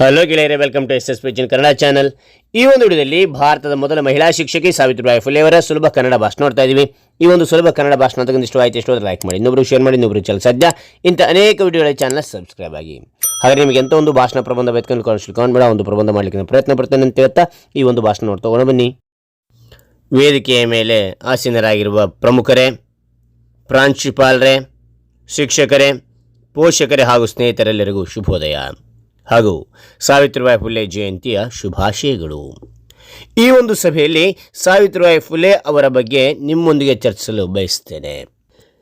Hello ಗೆಳೆಯರೆ welcome to S S P Kannada channel ಈ ಒಂದು ವಿಡಿಯೋದಲ್ಲಿ ಭಾರತದ ಮೊದಲ ಮಹಿಳಾ ಶಿಕ್ಷಕಿ ಸಾವಿತ್ರಿಬಾಯಿ ಫುಲೆ ಅವರ ಸುಲಭ ಕನ್ನಡ ಭಾಷಣ ನೋಡ್ತಾ ಇದ್ದೀವಿ ಈ ಒಂದು ಸುಲಭ ಕನ್ನಡ ಭಾಷಣ ತಗೊಂಡಿಷ್ಟು ಆಯ್ತು ಎಷ್ಟು ಲೈಕ್ ಮಾಡಿ. ಇನ್ನೊಬ್ರು ಶೇರ್ ಮಾಡಿ ಇನ್ನೊಬ್ರು ಚಲ ಸದ್ಯ ಇಂಥ ಅನೇಕ ವಿಡಿಯೋಗಳ ಚಾನಲ್ ಸಬ್ಸ್ಕ್ರೈಬ್ ಆಗಿ. ಹಾಗೆ ನಿಮಗೆ ಎಂತ ಒಂದು ಭಾಷಣ ಪ್ರಬಂಧ ಬೇಕು ಕಾಣಿಸ್ಕೊಂಡು ಬೇಡ, ಒಂದು ಪ್ರಬಂಧ ಮಾಡಲಿಕ್ಕೆ ಪ್ರಯತ್ನ ಪಡ್ತೇನೆ ಅಂತ ಹೇಳ್ತಾ ಈ ಒಂದು ಭಾಷಣ ನೋಡ್ತಾ ಬನ್ನಿ. ವೇದಿಕೆಯ ಮೇಲೆ ಆಸೀನರಾಗಿರುವ ಪ್ರಮುಖರೇ, ಪ್ರಾಂಶುಪಾಲರೇ, ಶಿಕ್ಷಕರೇ, ಪೋಷಕರೇ ಹಾಗೂ ಸ್ನೇಹಿತರೆಲ್ಲರಿಗೂ ಶುಭೋದಯ. ಹಾಗೂ ಸಾವಿತ್ರಿಬಾಯಿ ಫುಲೆ ಜಯಂತಿಯ ಶುಭಾಶಯಗಳು. ಈ ಒಂದು ಸಭೆಯಲ್ಲಿ ಸಾವಿತ್ರಿಬಾಯಿ ಫುಲೆ ಅವರ ಬಗ್ಗೆ ನಿಮ್ಮೊಂದಿಗೆ ಚರ್ಚಿಸಲು ಬಯಸ್ತೇನೆ.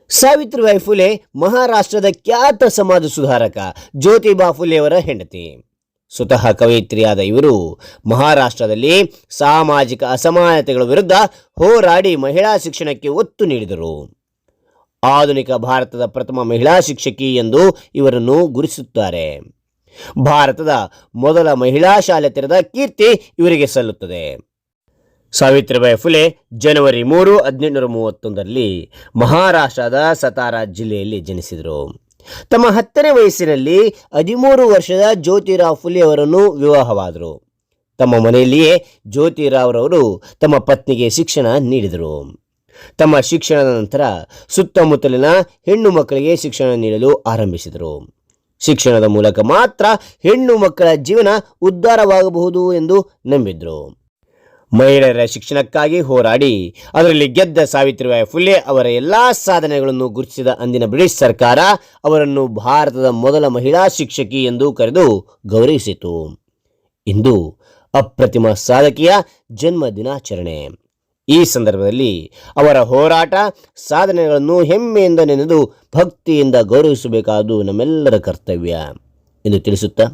ಸಾವಿತ್ರಿಬಾಯಿ ಫುಲೆ ಮಹಾರಾಷ್ಟ್ರದ ಖ್ಯಾತ ಸಮಾಜ ಸುಧಾರಕ ಜ್ಯೋತಿಬಾ ಫುಲೆಯವರ ಹೆಂಡತಿ. ಸ್ವತಃ ಕವಯಿತ್ರಿಯಾದ ಇವರು ಮಹಾರಾಷ್ಟ್ರದಲ್ಲಿ ಸಾಮಾಜಿಕ ಅಸಮಾನತೆಗಳ ವಿರುದ್ಧ ಹೋರಾಡಿ ಮಹಿಳಾ ಶಿಕ್ಷಣಕ್ಕೆ ಒತ್ತು ನೀಡಿದರು. ಆಧುನಿಕ ಭಾರತದ ಪ್ರಥಮ ಮಹಿಳಾ ಶಿಕ್ಷಕಿ ಎಂದು ಇವರನ್ನು ಗುರುತಿಸುತ್ತಾರೆ. ಭಾರತದ ಮೊದಲ ಮಹಿಳಾ ಶಾಲೆ ತೆರೆದ ಕೀರ್ತಿ ಇವರಿಗೆ ಸಲ್ಲುತ್ತದೆ. ಸಾವಿತ್ರಿಬಾಯಿ ಫುಲೆ ಜನವರಿ ಮೂರು, ಹದಿನೆಂಟುನೂರ ಮೂವತ್ತೊಂದರಲ್ಲಿ ಮಹಾರಾಷ್ಟ್ರದ ಸತಾರಾ ಜಿಲ್ಲೆಯಲ್ಲಿ ಜನಿಸಿದರು. ತಮ್ಮ ಹತ್ತನೇ ವಯಸ್ಸಿನಲ್ಲಿ ಹದಿಮೂರು ವರ್ಷದ ಜ್ಯೋತಿರಾವ್ ಫುಲೆ ಅವರನ್ನು ವಿವಾಹವಾದರು. ತಮ್ಮ ಮನೆಯಲ್ಲಿಯೇ ಜ್ಯೋತಿರಾವ್ರವರು ತಮ್ಮ ಪತ್ನಿಗೆ ಶಿಕ್ಷಣ ನೀಡಿದರು. ತಮ್ಮ ಶಿಕ್ಷಣದ ನಂತರ ಸುತ್ತಮುತ್ತಲಿನ ಹೆಣ್ಣು ಮಕ್ಕಳಿಗೆ ಶಿಕ್ಷಣ ನೀಡಲು ಆರಂಭಿಸಿದರು. ಶಿಕ್ಷಣದ ಮೂಲಕ ಮಾತ್ರ ಹೆಣ್ಣು ಮಕ್ಕಳ ಜೀವನ ಉದ್ಧಾರವಾಗಬಹುದು ಎಂದು ನಂಬಿದ್ರು. ಮಹಿಳೆಯರ ಶಿಕ್ಷಣಕ್ಕಾಗಿ ಹೋರಾಡಿ, ಅದರಲ್ಲಿ ಗೆದ್ದ ಸಾವಿತ್ರಿಬಾಯಿ ಫುಲೆ ಅವರ ಎಲ್ಲಾ ಸಾಧನೆಗಳನ್ನು ಗುರುತಿಸಿದ ಅಂದಿನ ಬ್ರಿಟಿಷ್ ಸರ್ಕಾರ ಅವರನ್ನು ಭಾರತದ ಮೊದಲ ಮಹಿಳಾ ಶಿಕ್ಷಕಿ ಎಂದು ಕರೆದು ಗೌರವಿಸಿತು. ಇಂದು ಅಪ್ರತಿಮ ಸಾಧಕಿಯ ಜನ್ಮ ದಿನಾಚರಣೆ. ಈ ಸಂದರ್ಭದಲ್ಲಿ ಅವರ ಹೋರಾಟ ಸಾಧನೆಗಳನ್ನು ಹೆಮ್ಮೆಯಿಂದ ನೆನೆದು ಭಕ್ತಿಯಿಂದ ಗೌರವಿಸಬೇಕಾದು ನಮ್ಮೆಲ್ಲರ ಕರ್ತವ್ಯ ಎಂದು ತಿಳಿಸುತ್ತಾ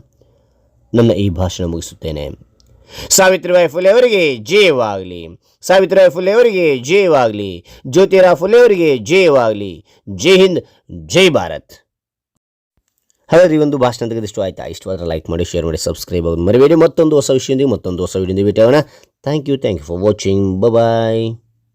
ನನ್ನ ಈ ಭಾಷಣ ಮುಗಿಸುತ್ತೇನೆ. ಸಾವಿತ್ರಿಬಾಯಿ ಫುಲೆ ಅವರಿಗೆ ಜಯವಾಗಲಿ ಸಾವಿತ್ರಿಬಾಯಿ ಫುಲೆ ಅವರಿಗೆ ಜಯವಾಗಲಿ ಜ್ಯೋತಿರಾವ್ ಫುಲೆ ಅವರಿಗೆ ಜಯವಾಗಲಿ ಜೈ ಹಿಂದ್, ಜೈ ಭಾರತ್. ಹಾಗಾದ್ರೆ ಈ ಒಂದು ಭಾಷಣ ತೆಗೆದಿಷ್ಟು ಆಯ್ತಾ? ಇಷ್ಟವಾದ್ರೆ ಲೈಕ್ ಮಾಡಿ ಶೇರ್ ಮಾಡಿ ಸಬ್ಸ್ಕ್ರೈಬ್ ಆಗೋದು ಮರಿಬೇಡಿ. ಮತ್ತೊಂದು ಹೊಸ ವಿಷಯದೊಂದಿಗೆ ಮತ್ತೊಂದು ಹೊಸ ವಿಡಿಯೋದಿಂದ ಭೇಟಿ ಆಗೋಣ thank you thank you for watching bye